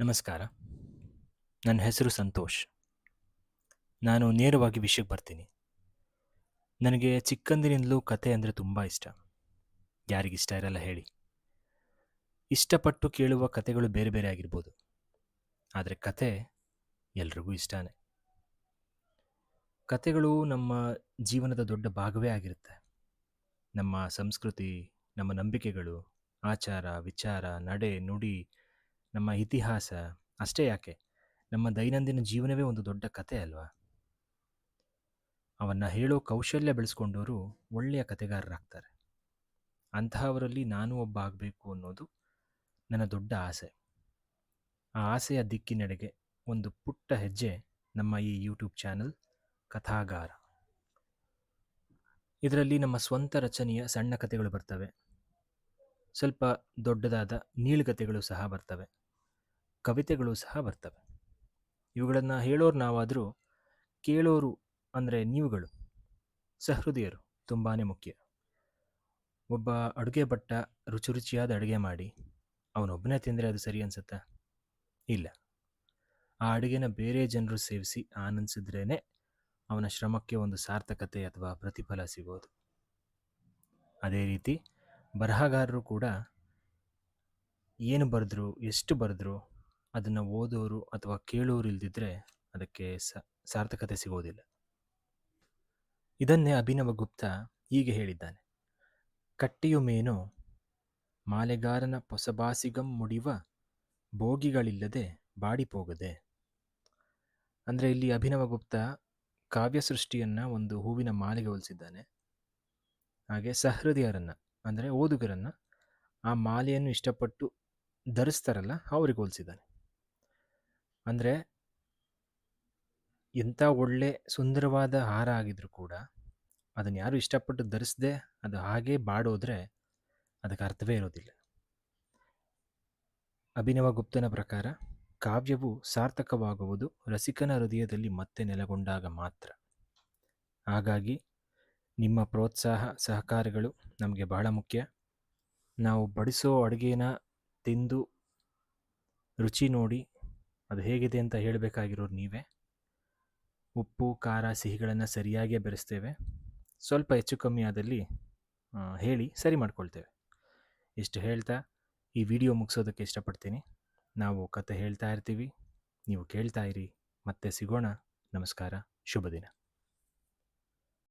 ನಮಸ್ಕಾರ. ನನ್ನ ಹೆಸರು ಸಂತೋಷ್. ನಾನು ನೇರವಾಗಿ ವಿಷಯಕ್ಕೆ ಬರ್ತೀನಿ. ನನಗೆ ಚಿಕ್ಕಂದಿನಿಂದಲೂ ಕತೆ ಅಂದರೆ ತುಂಬ ಇಷ್ಟ. ಯಾರಿಗಿಷ್ಟ ಇರಲ್ಲ ಹೇಳಿ. ಇಷ್ಟಪಟ್ಟು ಕೇಳುವ ಕತೆಗಳು ಬೇರೆ ಬೇರೆ ಆಗಿರ್ಬೋದು. ಆದರೆ ಕತೆ ಎಲ್ರಿಗೂ ಇಷ್ಟನೇ. ಕತೆಗಳು ನಮ್ಮ ಜೀವನದ ದೊಡ್ಡ ಭಾಗವೇ ಆಗಿರುತ್ತೆ. ನಮ್ಮ ಸಂಸ್ಕೃತಿ, ನಮ್ಮ ನಂಬಿಕೆಗಳು, ಆಚಾರ, ವಿಚಾರ, ನಡೆ, ನುಡಿ ನಮ್ಮ ಇತಿಹಾಸ ಅಷ್ಟೇ ಯಾಕೆ? ನಮ್ಮ ದೈನಂದಿನ ಜೀವನವೇ ಒಂದು ದೊಡ್ಡ ಕತೆ ಅಲ್ವಾ? ಅವನ್ನು ಹೇಳೋ ಕೌಶಲ್ಯ ಬೆಳೆಸ್ಕೊಂಡವರು ಒಳ್ಳೆಯ ಕತೆಗಾರರಾಗ್ತಾರೆ ಅಂತಹವರಲ್ಲಿ ನಾನು ಒಬ್ಬ ಆಗಬೇಕು ಅನ್ನೋದು ನನ್ನ ದೊಡ್ಡ ಆಸೆ. ಆ ಆಸೆಯ ದಿಕ್ಕಿನೆಡೆಗೆ ಒಂದು ಪುಟ್ಟ ಹೆಜ್ಜೆ ನಮ್ಮ ಈ ಯೂಟ್ಯೂಬ್ ಚಾನಲ್ ಕಥಾಗಾರ. ಇದರಲ್ಲಿ ನಮ್ಮ ಸ್ವಂತ ರಚನೆಯ ಸಣ್ಣ ಕಥೆಗಳು ಬರ್ತವೆ. ಸ್ವಲ್ಪ ದೊಡ್ಡದಾದ ನೀಳ್ಗತೆಗಳು ಸಹ ಬರ್ತವೆ. ಕವಿತೆಗಳು ಸಹ ಬರ್ತವೆ. ಇವುಗಳನ್ನು ಹೇಳೋರು ನಾವಾದರೂ ಕೇಳೋರು ಅಂದರೆ ನೀವುಗಳು, ಸಹೃದಯರು ತುಂಬಾ ಮುಖ್ಯ. ಒಬ್ಬ ಅಡುಗೆ ಭಟ್ಟ ರುಚಿ ರುಚಿಯಾದ ಅಡುಗೆ ಮಾಡಿ ಅವನೊಬ್ಬನೇ ತಿಂದರೆ ಅದು ಸರಿ ಅನ್ಸುತ್ತಾ? ಇಲ್ಲ. ಆ ಅಡುಗೆನ ಬೇರೆ ಜನರು ಸೇವಿಸಿ ಆನಂದಿಸಿದ್ರೇ ಅವನ ಶ್ರಮಕ್ಕೆ ಒಂದು ಸಾರ್ಥಕತೆ ಅಥವಾ ಪ್ರತಿಫಲ ಸಿಗೋದು ಅದೇ ರೀತಿ ಬರಹಗಾರರು ಕೂಡ ಏನು ಬರೆದ್ರು, ಎಷ್ಟು ಬರೆದ್ರು ಅದನ್ನು ಓದೋರು ಅಥವಾ ಕೇಳೋರು ಇಲ್ದಿದ್ರೆ ಅದಕ್ಕೆ ಸಾರ್ಥಕತೆ ಸಿಗೋದಿಲ್ಲ. ಇದನ್ನೇ ಅಭಿನವ ಗುಪ್ತ ಹೀಗೆ ಹೇಳಿದ್ದಾನೆ. ಕಟ್ಟಿಯು ಮೇನು ಮಾಲೆಗಾರನ ಪೊಸಬಾಸಿಗಂ ಮುಡಿವ ಭೋಗಿಗಳಿಲ್ಲದೆ ಬಾಡಿಪೋಗದೆ. ಅಂದರೆ ಇಲ್ಲಿ ಅಭಿನವ ಗುಪ್ತ ಕಾವ್ಯ ಸೃಷ್ಟಿಯನ್ನು ಒಂದು ಹೂವಿನ ಮಾಲೆಗೆ ಹೋಲಿಸಿದ್ದಾನೆ. ಹಾಗೆ ಸಹೃದಯರನ್ನು, ಅಂದರೆ ಓದುಗರನ್ನು ಆ ಮಾಲೆಯನ್ನು ಇಷ್ಟಪಟ್ಟು ಧರಿಸ್ತಾರಲ್ಲ, ಅವ್ರಿಗೆ ಹೋಲಿಸಿದ್ದಾನೆ. ಅಂದರೆ ಎಂಥ ಒಳ್ಳೆ ಸುಂದರವಾದ ಹಾರ ಆಗಿದ್ರು ಕೂಡ ಅದನ್ನು ಯಾರು ಇಷ್ಟಪಟ್ಟು ಧರಿಸದೆ ಅದು ಹಾಗೇ ಬಾಡೋದ್ರೆ ಅದಕ್ಕೆ ಅರ್ಥವೇ ಇರೋದಿಲ್ಲ. ಅಭಿನವ ಗುಪ್ತನ ಪ್ರಕಾರ ಕಾವ್ಯವು ಸಾರ್ಥಕವಾಗುವುದು ರಸಿಕನ ಹೃದಯದಲ್ಲಿ ಮತ್ತೆ ನೆಲೆಗೊಂಡಾಗ ಮಾತ್ರ. ಹಾಗಾಗಿ ನಿಮ್ಮ ಪ್ರೋತ್ಸಾಹ, ಸಹಕಾರಗಳು ನಮಗೆ ಬಹಳ ಮುಖ್ಯ. ನಾವು ಬಡಿಸೋ ಅಡುಗೆನ ತಿಂದು ರುಚಿ ನೋಡಿ ಅದು ಹೇಗಿದೆ ಅಂತ ಹೇಳಬೇಕಾಗಿರೋರು ನೀವೇ? ಉಪ್ಪು, ಖಾರ, ಸಿಹಿಗಳನ್ನು ಸರಿಯಾಗಿಯೇ ಬೆರೆಸ್ತೇವೆ. ಸ್ವಲ್ಪ ಹೆಚ್ಚು ಕಮ್ಮಿ ಆದಲ್ಲಿ ಹೇಳಿ ಸರಿ ಮಾಡ್ಕೊಳ್ತೇವೆ. ಇಷ್ಟು ಹೇಳ್ತಾ ಈ ವಿಡಿಯೋ ಮುಗಿಸೋದಕ್ಕೆ ಇಷ್ಟಪಡ್ತೀನಿ. ನಾವು ಕತೆ ಹೇಳ್ತಾ ಇರ್ತೀವಿ. ನೀವು ಕೇಳ್ತಾ ಇರಿ. ಮತ್ತೆ ಸಿಗೋಣ. ನಮಸ್ಕಾರ. ಶುಭ ದಿನ.